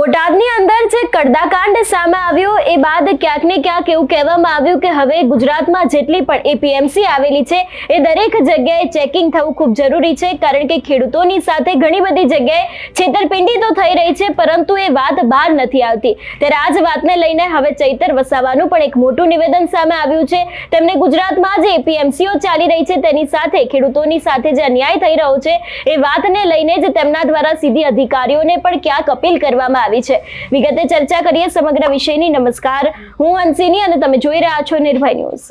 બોટાદની અંદર જે કડદાકાંડ સામે આવ્યો, એ બાદ ક્યાંક ને ક્યાંક એવું કહેવામાં આવ્યું કે હવે ગુજરાતમાં જેટલી પણ એપીએમસી આવેલી છે, એ દરેક જગ્યાએ ચેકિંગ થવું ખૂબ જરૂરી છે, કારણ કે ખેડૂતોની સાથે ઘણી બધી જગ્યાએ છેતરપિંડી તો થઈ રહી છે, પરંતુ એ વાત બહાર નથી આવતી. ત્યારે આ જ વાતને લઈને હવે ચૈતર વસાવાનું પણ એક મોટું નિવેદન સામે આવ્યું છે. તેમણે ગુજરાતમાં જે એપીએમસીઓ ચાલી રહી છે, તેની સાથે, ખેડૂતોની સાથે જે અન્યાય થઈ રહ્યો છે, એ વાતને લઈને જ તેમના દ્વારા સીધી અધિકારીઓને પણ ક્યાંક અપીલ કરવામાં આવી છે. વિગતે ચર્ચા કરીએ સમગ્ર વિષયની. નમસ્કાર. હું અંશિની અને તમે જોઈ રહ્યા છો નિર્ભય ન્યૂઝ.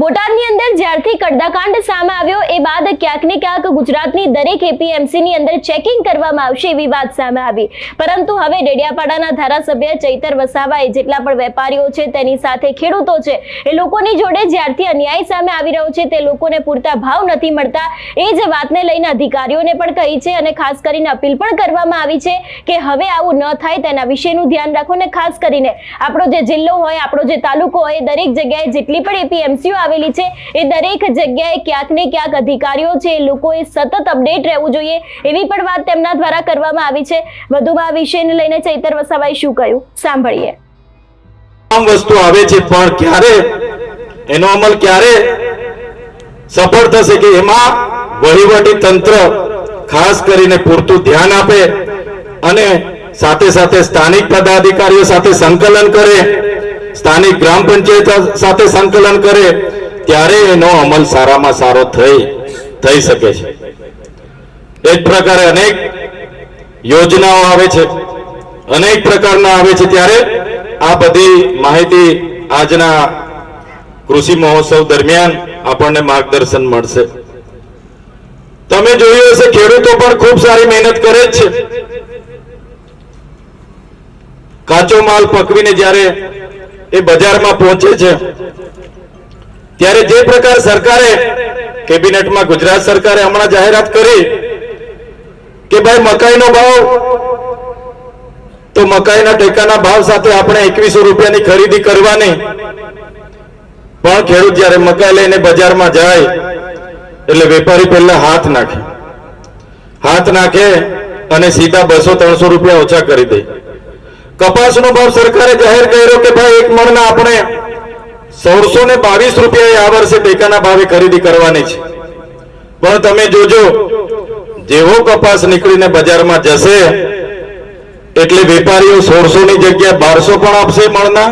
બોટાદની અંદર જ્યારથી કડદાકાંડ સામે આવ્યો, એ બાદ ક્યાંક ને ક્યાંક ગુજરાતની દરેક એપીએમસીની અંદર ચેકિંગ કરવામાં આવશે એવી વાત સામે આવી. પરંતુ હવે ડેડિયાપાડાના ધારાસભ્ય ચૈતર વસાવાએ જેટલા પણ વેપારીઓ છે તેની સાથે ખેડૂતો છે, એ લોકોની જોડે જ્યારથી અન્યાય સામે આવી રહ્યો છે તે લોકોને પૂરતા ભાવ નથી મળતા. એ જ વાતને લઈને અધિકારીઓને પણ કહી છે અને ખાસ કરીને અપીલ પણ કરવામાં આવી છે કે હવે આવું ન થાય તેના વિશેનું ધ્યાન રાખો ને ખાસ કરીને આપણો જે જિલ્લો હોય, આપણો જે તાલુકો હોય દરેક જગ્યાએ જેટલી પણ એપીએમસીઓ આવેલી છે. એ દરેક જગ્યાએ ક્યાંક ને ક્યાંક અધિકારીઓ છે, એ લોકોએ સતત અપડેટ રહેવું જોઈએ. એવી પણ વાત તેમના દ્વારા કરવામાં આવી છે. વધુમાં આ વિષયને લઈને ચૈતર વસાવાએ શું કહ્યું? સાંભળીએ. તમામ વસ્તુ આવે છે, પણ ક્યારે? એનો અમલ ક્યારે? સફળ થશે કે એમાં? વહીવટી તંત્ર ખાસ કરીને પૂરતું ધ્યાન આપે અને સાથે સાથે સ્થાનિક પદાધિકારીઓ સાથે સંકલન કરે સ્થાનિક ગ્રામ પંચાયત સાથે સંકલન કરે, ત્યારે એનો અમલ સારામાં સારો થઈ થઈ શકે છે. એક પ્રકારે અનેક યોજનાઓ આવે છે. અનેક પ્રકારના આવે છે. ત્યારે આ બધી માહિતી આજના કૃષિ મહોત્સવ દરમિયાન આપણને માર્ગદર્શન મળશે. તમે જોયું હશે, ખેડૂતો પણ ખૂબ સારી મહેનત કરે છે. કાચો માલ પકવીને જ્યારે એ બજારમાં પહોંચે છે. ત્યારે જે પ્રકાર સરકારે કેબિનેટમાં ગુજરાત સરકારે હમણાં જાહેરાત કરી કે ભાઈ મકાઈનો ભાવ, તો મકાઈના ટેકાના ભાવ સાથે આપણે એકવીસો રૂપિયાની ખરીદી કરવાની. પણ ખેડૂત જ્યારે મકાઈ લઈને બજારમાં જાય, એટલે વેપારી પહેલા હાથ નાખે. હાથ નાખે અને સીધા બસો, ત્રણસો રૂપિયા ઓછા કરી દે. કપાસનો ભાવ સરકારે જાહેર કર્યો કે ભાઈ એક મણના આપણે સોળસો ને બાવીસ રૂપિયા આ વર્ષે ટેકાના ભાવે ખરીદી કરવાની છે. પણ તમે જોજો, જેવો કપાસ નીકળીને બજારમાં જશે, એટલે વેપારીઓ સોળસો ની જગ્યાએ બારસો પણ આપશે મળના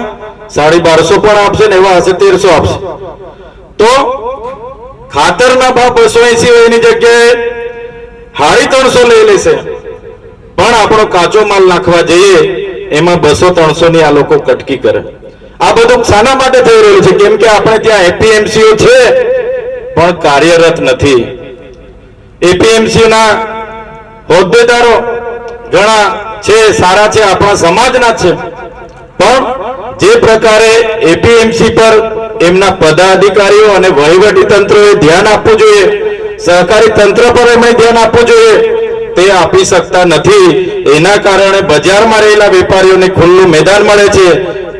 સાડી બારસો પણ આપશે ને એવા હશે તેરસો આપશે. તો ખાતરના ભાવ બસો એસી હોય એની જગ્યાએ હાડી ત્રણસો લઈ લેશે. પણ આપણો કાચો માલ નાખવા જઈએ એમાં બસો ત્રણસો ની આ લોકો કટકી કરે. આ બધું શાના માટે થઈ રહ્યું છે? કેમ કે આપણે ત્યાં એપીએમસીઓ છે, પણ કાર્યરત નથી. એપીએમસી ના હોદ્દેદારો ઘણા છે, સારા છે, આપણા સમાજના છે. પણ જે પ્રકારે એપીએમસી પર એમના પદાધિકારીઓ અને વહીવટી તંત્રોએ ધ્યાન આપવું જોઈએ, સહકારી તંત્ર પર એમણે ધ્યાન આપવું જોઈએ તે આપી શકતા નથી. એના કારણે બજારમાં રહેલા વેપારીઓને ખુલ્લું મેદાન મળે છે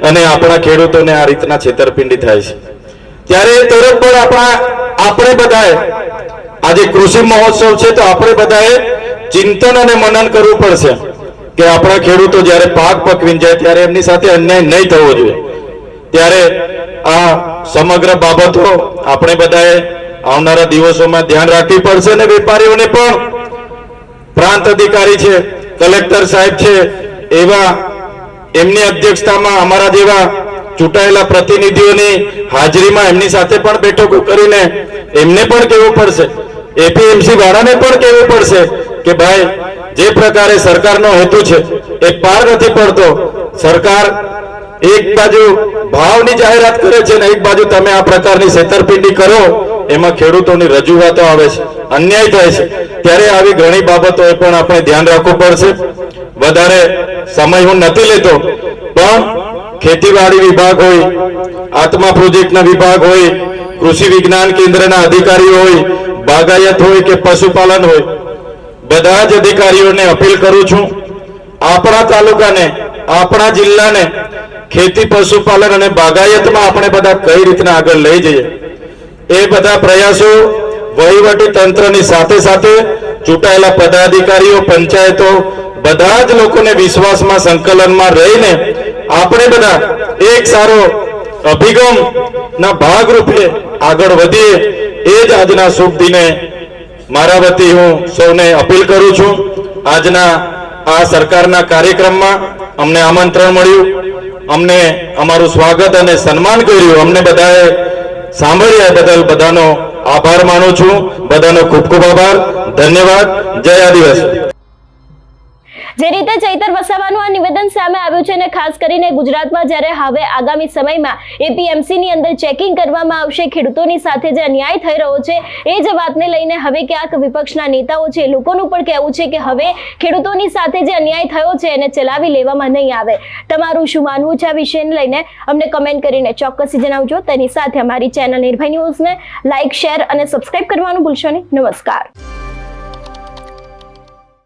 અને આપણા ખેડૂતોને આ રીતના છેતરપિંડી થાય છે. ત્યારે એ તરફ પણ આપણા આપણે બધાએ આજે કૃષિ મહોત્સવ છે તો આપણે બધાએ ચિંતન અને મનન કરવું પડશે કે આપણા ખેડૂતો જ્યારે પાક પકવીને જાય ત્યારે એમની સાથે અન્યાય નહીં થવો જોઈએ. ત્યારે આ સમગ્ર બાબતો આપણે બધાએ આવનારા દિવસોમાં ધ્યાન રાખવી પડશે અને વેપારીઓને પણ પ્રાંત અધિકારી છે, કલેક્ટર સાહેબ છે, એવા એમની અધ્યક્ષતામાં અમારા જેવા ચૂંટાયેલા પ્રતિનિધિઓની હાજરીમાં એમની સાથે પણ બેઠકો કરીને એમને પણ કહેવું પડશે એપીએમસી વાળાને પણ કહેવું પડશે કે ભાઈ, જે પ્રકારે સરકારનો હેતુ છે, એ પાર નથી પડતો. સરકાર એક બાજુ ભાવની જાહેરાત કરે છે ને એક બાજુ તમે આ પ્રકારની છેતરપિંડી કરો. એમાં ખેડૂતોની રજૂઆતો આવે છે, અન્યાય થાય છે. ત્યારે આવી ઘણી બાબતોએ પણ આપણે ધ્યાન રાખવું પડશે. વધારે સમય હું નથી લેતો, પણ ખેતીવાડી વિભાગ હોય, આત્મા પ્રોજેક્ટના વિભાગ હોય, કૃષિ વિજ્ઞાન કેન્દ્રના અધિકારીઓ હોય, બાગાયત હોય કે પશુપાલન હોય, બધા જ અધિકારીઓને અપીલ કરું છું, આપણા તાલુકાને, આપણા જિલ્લાને ખેતી, પશુપાલન અને બાગાયતમાં આપણે બધા કઈ રીતના આગળ લઈ જઈએ. એ બધા પ્રયાસો વહીવટી તંત્રની સાથે સાથે ચૂંટાયેલા પદાધિકારીઓ, પંચાયતો, બધા જ લોકોને વિશ્વાસમાં સંકલનમાં રહીને આપણે બધા એક સારો અભિગમ ના ભાગરૂપે આગળ વધીએ, એ જ આજના શુભ દિને મારા વતી હું સૌને અપીલ કરું છું. આજના આ સરકારના કાર્યક્રમમાં અમને આમંત્રણ મળ્યું. અમને અમારું સ્વાગત અને સન્માન કર્યું. અમને બધાએ સાંભળ્યા બદલ બધાનો આભાર માનું છું. બધાનો ખૂબ ખૂબ આભાર. ધન્યવાદ. જય આદિવાસી. જે રીતે ચૈતર વસાવાનું આ નિવેદન સામે આવ્યું છે અને ખાસ કરીને ગુજરાતમાં જ્યારે હવે આગામી સમયમાં એપીએમસીની અંદર ચેકિંગ કરવામાં આવશે, ખેડૂતોની સાથે જે અન્યાય થઈ રહ્યો છે, એ જ વાતને લઈને હવે ક્યાંક વિપક્ષના નેતાઓ છે લોકોનું પણ કહેવું છે કે હવે ખેડૂતોની સાથે જે અન્યાય થયો છે, એને ચલાવી લેવામાં નહીં આવે. તમારું શું માનવું છે આ વિષયને લઈને? અમને કમેન્ટ કરીને ચોક્કસથી જણાવજો. તેની સાથે અમારી ચેનલ નિર્ભય ન્યૂઝને લાઇક શેર અને સબસ્ક્રાઇબ કરવાનું ભૂલશો નહીં. નમસ્કાર.